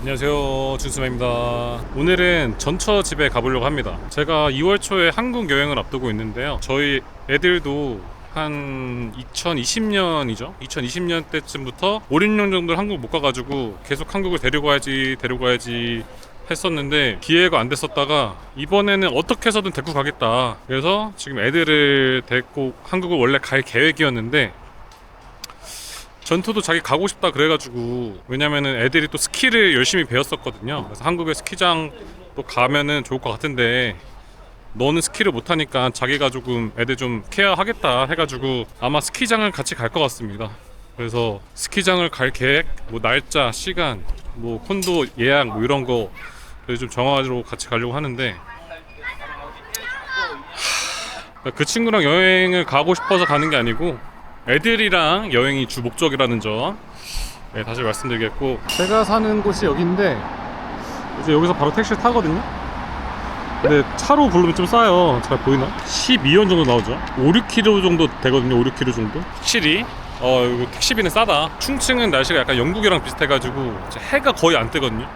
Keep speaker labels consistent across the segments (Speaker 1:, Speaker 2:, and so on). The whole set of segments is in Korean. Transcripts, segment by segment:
Speaker 1: 안녕하세요 준수입니다. 오늘은 전처 집에 가보려고 합니다. 제가 2월 초에 한국 여행을 앞두고 있는데요. 저희 애들도 한 2020년이죠? 2020년 때쯤부터 5, 6년 정도 한국 못 가가지고 계속 한국을 데리고 가야지 데리고 가야지 했었는데 기회가 안 됐었다가 이번에는 어떻게 해서든 데리고 가겠다. 그래서 지금 애들을 데리고 한국을 원래 갈 계획이었는데 전투도 자기 가고 싶다 그래가지고 왜냐면은 애들이 또 스키를 열심히 배웠었거든요. 그래서 한국에 스키장 또 가면은 좋을 것 같은데 너는 스키를 못하니까 자기가 조금 애들 좀 케어하겠다 해가지고 아마 스키장을 같이 갈 것 같습니다. 그래서 스키장을 갈 계획, 뭐 날짜, 시간, 뭐 콘도 예약 뭐 이런 거 그래서 좀 정하고 같이 가려고 하는데 하, 그 친구랑 여행을 가고 싶어서 가는 게 아니고 애들이랑 여행이 주 목적이라는 점. 네, 다시 말씀드리겠고. 제가 사는 곳이 여기인데 이제 여기서 바로 택시를 타거든요. 근데 차로 부르면 좀 싸요. 잘 보이나? 12원 정도 나오죠? 5, 6km 정도 되거든요. 5, 6km 정도. 확실히. 어 이거 택시비는 싸다. 충칭은 날씨가 약간 영국이랑 비슷해가지고 해가 거의 안 뜨거든요.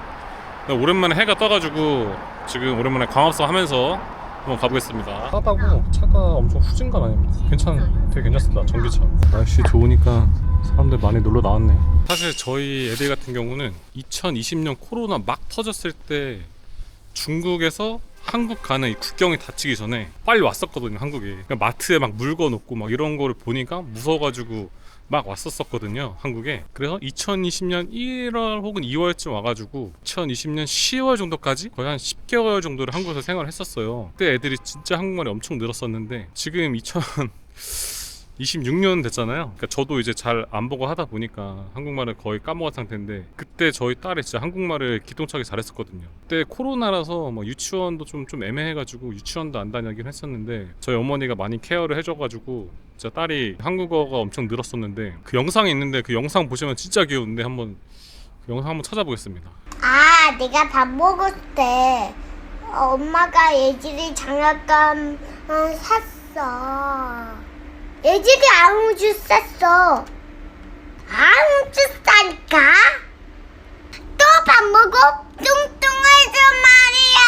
Speaker 1: 오랜만에 해가 떠가지고 지금 오랜만에 광합성 하면서 한번 가보겠습니다. 싸다고 차가 엄청 후진 건 아닙니다. 괜찮, 되게 괜찮습니다. 전기차. 날씨 좋으니까 사람들 많이 놀러 나왔네. 사실 저희 애들 같은 경우는 2020년 코로나 막 터졌을 때 중국에서 한국 가는 이 국경이 닫히기 전에 빨리 왔었거든요 한국에 마트에 막 물건 놓고 막 이런 거를 보니까 무서워가지고 막 왔었었거든요 한국에. 그래서 2020년 1월 혹은 2월쯤 와가지고 2020년 10월 정도까지 거의 한 10개월 정도를 한국에서 생활을 했었어요. 그때 애들이 진짜 한국말이 엄청 늘었었는데 지금 2000 26년 됐잖아요. 그러니까 저도 이제 잘 안 보고 하다 보니까 한국말을 거의 까먹은 상태인데 그때 저희 딸이 진짜 한국말을 기똥차게 잘했었거든요. 그때 코로나라서 뭐 유치원도 좀 좀 애매해가지고 유치원도 안 다니긴 했었는데 저희 어머니가 많이 케어를 해줘가지고 진짜 딸이 한국어가 엄청 늘었었는데 그 영상이 있는데 그 영상 보시면 진짜 귀여운데 한번 그 영상 한번 찾아보겠습니다.
Speaker 2: 아, 내가 밥 먹을 때 어, 엄마가 예질이 장난감 어, 샀어. 예질이 아무주 쌌어. 아무주 싸니까. 또 밥 먹고 뚱뚱해져 말이야.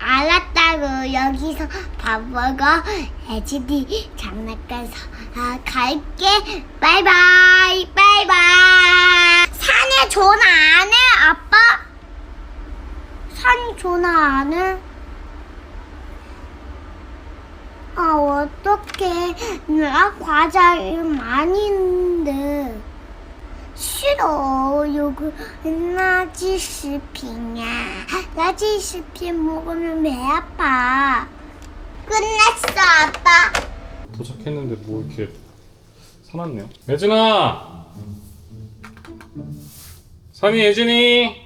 Speaker 2: 알았다고 여기서 밥 먹어. 예질이 장난감 사 아, 갈게. 바이바이. 바이바이. 산에 전화 안 해, 아빠? 산이 전화 안 해? 아, 어떻게 누나 과자 많이는데 싫어. 요거 라지 스피냐? 라지 스피 먹으면 배 아파. 끝났어 아빠.
Speaker 1: 도착했는데 뭐 이렇게 사놨네요? 예진아! 산이 예진이!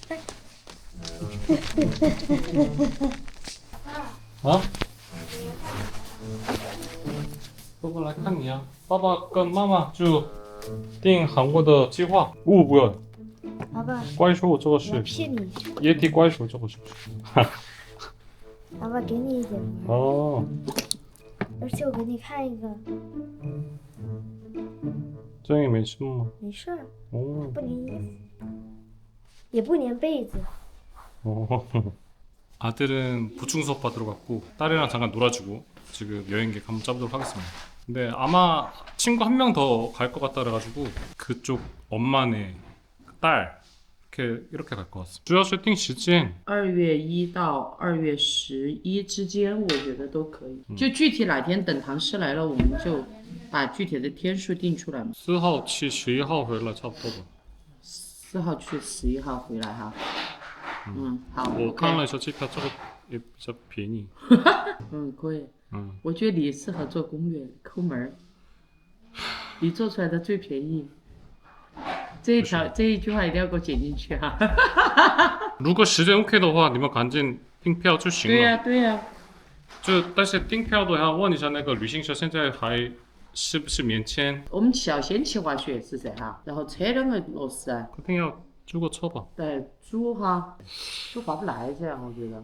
Speaker 1: 啊？过过来看你啊！爸爸跟妈妈就订韩国的计划。哦，不要！
Speaker 2: 爸爸，
Speaker 1: 怪兽，这个是
Speaker 2: 骗你。
Speaker 1: 液体怪兽，这个是。
Speaker 2: 爸爸给你一点，
Speaker 1: 哦，
Speaker 2: 而且我给你看一个，
Speaker 1: 这样也没事吗？
Speaker 2: 没事儿，
Speaker 1: 哦
Speaker 2: 不粘衣服，也不粘被子。
Speaker 1: 어. 아들은 보충 수업 받으러 갔고 딸이랑 잠깐 놀아주고 지금 여행 계획 한번 짜보도록 하겠습니다. 근데 아마 친구 한 명 더 갈 것 같다 그래가지고 그쪽 엄마네 딸 이렇게 이렇게 갈 것 같습니다. 주요 세팅 시즌
Speaker 3: 二月一到二月十一之间，我觉得都可以。就具体哪天等唐诗来了，我们就把具体的天数定出来嘛。
Speaker 1: 4号去11号回来差不多吧。
Speaker 3: 四号去，十一号回来哈。 嗯，好。
Speaker 1: 我看了下机票，这个也比较便宜。
Speaker 3: 嗯，可以。
Speaker 1: 嗯，
Speaker 3: 我觉得你适合做攻略，抠门儿。你做出来的最便宜。这一条这一句话一定要给我剪进去哈、
Speaker 1: 如果时间 OK 的话，你们赶紧订票就行了。
Speaker 3: 对呀、对呀、
Speaker 1: 就但是订票的要问一下那个旅行社现在还是不是免签？
Speaker 3: 我们要先去滑雪是噻哈，然后车两个落实啊，
Speaker 1: 肯定要租个车吧。
Speaker 3: 对，租哈，都划不来这样，我觉得。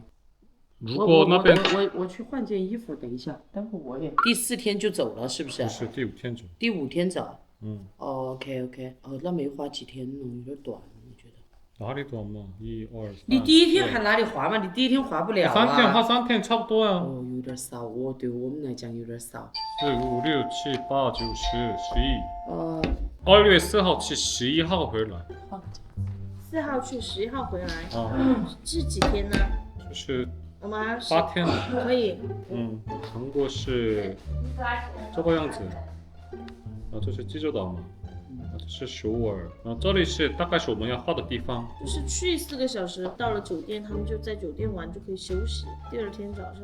Speaker 1: 如果那边
Speaker 3: 我我我去换件衣服，等一下，待会我也。第四天就走了，是不是？
Speaker 1: 不是第五天走，
Speaker 3: 第五天走。
Speaker 1: 嗯，
Speaker 3: 哦，OK OK，哦，那没花几天呢，有点短，我觉得。
Speaker 1: 哪里短嘛？一二三。
Speaker 3: 你第一天
Speaker 1: 四
Speaker 3: 还哪里滑嘛？你第一天滑不了啊。
Speaker 1: 三天花三天差不多呀、
Speaker 3: 哦，有点少我，对我们来讲有点少。
Speaker 1: 四五六七八九十十一。
Speaker 3: 哦，
Speaker 1: 二月四号去，十一号回来。
Speaker 4: 四号去，十一号回来，
Speaker 1: 啊，
Speaker 4: 是几天呢？
Speaker 1: 就是
Speaker 4: 我们
Speaker 1: 八天。
Speaker 4: 可以。
Speaker 1: 嗯，韩国是这个样子。啊，这是济州岛嘛，啊，这是首尔，然后这里是大概是我们要画的地方。
Speaker 4: 就是去四个小时，到了酒店，他们就在酒店玩就可以休息。第二天早上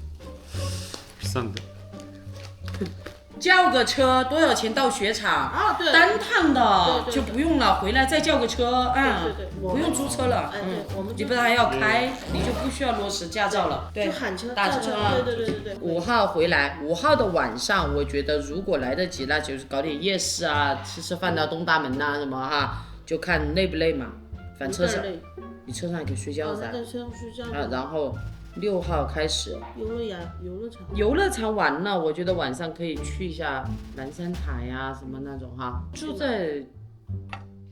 Speaker 1: 上的。
Speaker 3: 叫个车多少钱到雪场？
Speaker 4: 啊对。
Speaker 3: 单趟的就不用了回来再叫个车
Speaker 4: 啊
Speaker 3: 不用租车了嗯。你不然还要开你就不需要落实驾照了对打车
Speaker 4: 啊。对对对
Speaker 3: 五号回来五号的晚上我觉得如果来得及那就是搞点夜市啊吃吃饭到东大门啊什么哈就看累不累嘛反车上你车上可以睡觉噻。啊然后六号开始
Speaker 4: 游乐园、游乐场。
Speaker 3: 游乐场完了，我觉得晚上可以去一下南山塔呀、什么那种哈，住在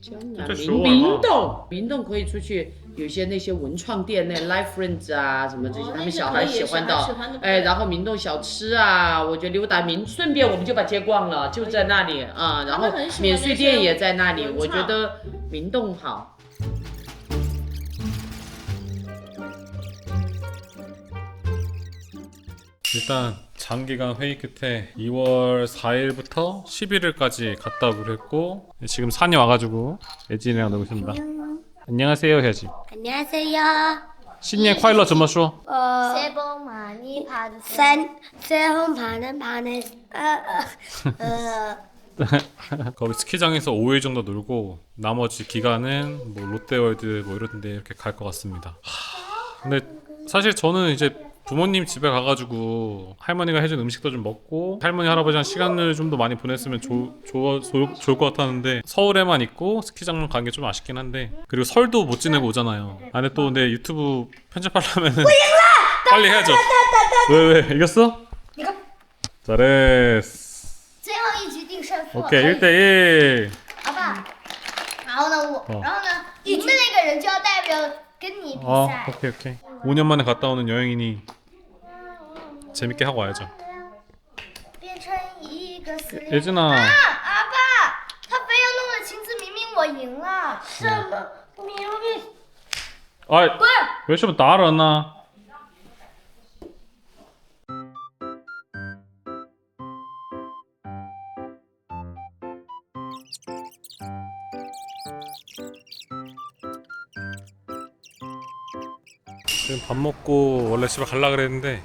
Speaker 3: 江南
Speaker 1: 在首尔
Speaker 3: 明
Speaker 1: 吗
Speaker 3: 明洞，明洞可以出去，有些那些文创店那 Life Friends 啊什么这些，
Speaker 4: 哦
Speaker 3: 他们小孩喜欢的
Speaker 4: 那些可以小孩喜欢的，
Speaker 3: 哎，然后明洞小吃啊，我觉得溜达明，顺便我们就把街逛了，就在那里啊，然后
Speaker 4: 他们很喜欢
Speaker 3: 免税店也在那里，
Speaker 4: 那些
Speaker 3: 我觉得明洞好。
Speaker 1: 일단 장기간 회의 끝에 2월 4일부터 11일까지 갔다 오기로 했고 지금 산이 와가지고 예진이랑 놀고 있습니다. 안녕하세요 해야지.
Speaker 2: 안녕하세요.
Speaker 1: 신년 콰일러 점마쇼
Speaker 2: 어, 새해 복 많이 받으세요. 센, 세홈 반은 반에, 어, 어,
Speaker 1: 거기 스키장에서 5일 정도 놀고 나머지 기간은 뭐 롯데월드 뭐 이런 데 이렇게 갈 것 같습니다. 하, 근데 사실 저는 이제 부모님 집에 가가지고 할머니가 해준 음식도 좀 먹고 할머니 할아버지랑 시간을 좀 더 많이 보냈으면 좋, 좋, 좋, 좋을 것 같았는데 서울에만 있고 스키장만 간 게 좀 아쉽긴 한데 그리고 설도 못 지내고 오잖아요. 아 근데 또 내 유튜브 편집하려면은 빨리 해야죠. 왜 왜 이겼어?
Speaker 2: 이거.
Speaker 1: 잘했어.
Speaker 2: 最后一局定胜负。
Speaker 1: 오케이 1대1.
Speaker 2: 好不好？然后呢，我，
Speaker 1: 哦
Speaker 2: 然后呢，赢的那个人就要代表跟你比
Speaker 1: 어,
Speaker 2: 赛。
Speaker 1: 오케이 오케이. 5년 만에 갔다 오는 여행이니 재밌게 하고 와야죠.
Speaker 2: 变成一个死灵。
Speaker 1: 예진아,
Speaker 2: 啊，阿爸，他非要弄的亲自，明明我赢了。什么？明明
Speaker 1: 아,
Speaker 2: 不是。
Speaker 1: 왜 좀 나르나? 지금 밥 먹고 원래 집에 갈라 그랬는데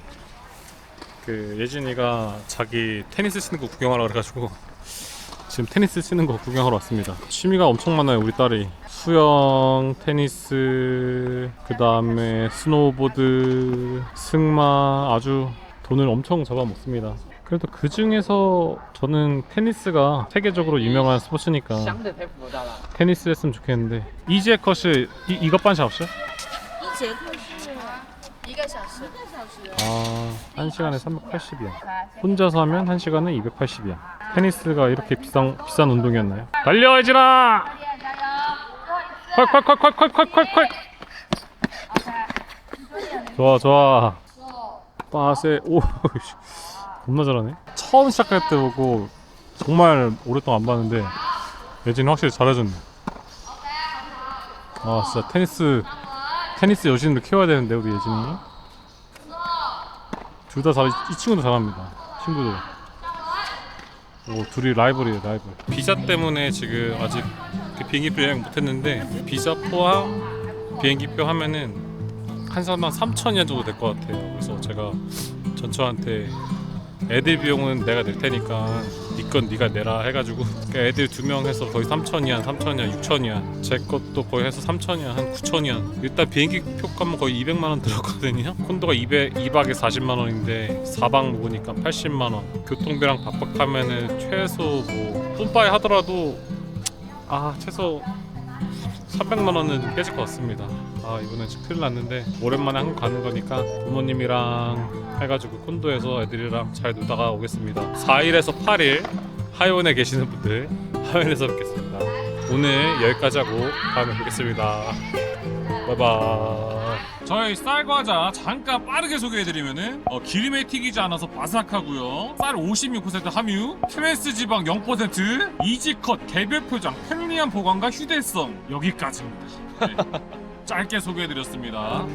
Speaker 1: 그 예진이가 자기 테니스 치는 거 구경하라 그래가지고 지금 테니스 치는 거 구경하러 왔습니다. 취미가 엄청 많아요, 우리 딸이. 수영, 테니스, 그 다음에 스노우보드, 승마 아주 돈을 엄청 잡아먹습니다. 그래도 그 중에서 저는 테니스가 세계적으로 유명한 스포츠니까
Speaker 3: 想的太复杂了。
Speaker 1: 테니스 했으면 좋겠는데 이지의 컷이 이, 이것 반시 없어요?
Speaker 4: 一节课
Speaker 1: 아, 1시간에 380이야. 혼자서 하면 1시간에 280이야. 테니스가 이렇게 비싼, 비싼 운동이었나요? 달려, 이진아! 콸, 콸, 콸, 콸, 콸, 콸, 콸, 콸! 좋아, 좋아. 빠세, 오, 겁나 잘하네. 처음 시작할 때 보고 정말 오랫동안 안 봤는데, 예진이 확실히 잘해줬네. 아, 진짜 테니스, 테니스 여신을 키워야 되는데, 우리 예진이. 둘 다 잘, 이 친구도 잘합니다. 친구들. 오 둘이 라이벌이에요 라이벌. 비자 때문에 지금 아직 그 비행기표 예약 못했는데 비자 포함 비행기표 하면은 한 사람당 3천 원 정도 될 것 같아요. 그래서 제가 전처한테 애들 비용은 내가 낼 테니까 니건 네가 내라 해가지고 그러니까 애들 두 명 해서 거의 3천이안, 3천이안, 6천이안 제 것도 거의 해서 3천이안, 한 9천이안 일단 비행기 표값만 거의 200만 원 들었거든요. 콘도가 200, 2박에 40만 원인데 4박 묵으니까 80만 원. 교통비랑 밥박하면은 최소 뭐 뿜빠이 하더라도 아 최소 300만 원은 깨질 것 같습니다. 아 이번엔 진짜 큰일 났는데 오랜만에 한국 가는 거니까 부모님이랑 해가지고 콘도에서 애들이랑 잘 놀다가 오겠습니다. 4일에서 8일 하이원에 계시는 분들 하이원에서 뵙겠습니다. 오늘 여기까지 하고 다음에 뵙겠습니다. 바이바이. 저희 쌀 과자 잠깐 빠르게 소개해드리면은 어, 기름에 튀기지 않아서 바삭하고요. 쌀 56% 함유, 트랜스 지방 0%, 이지컷 개별 표장, 편리한 보관과 휴대성 여기까지입니다. 네. 짧게 소개해드렸습니다.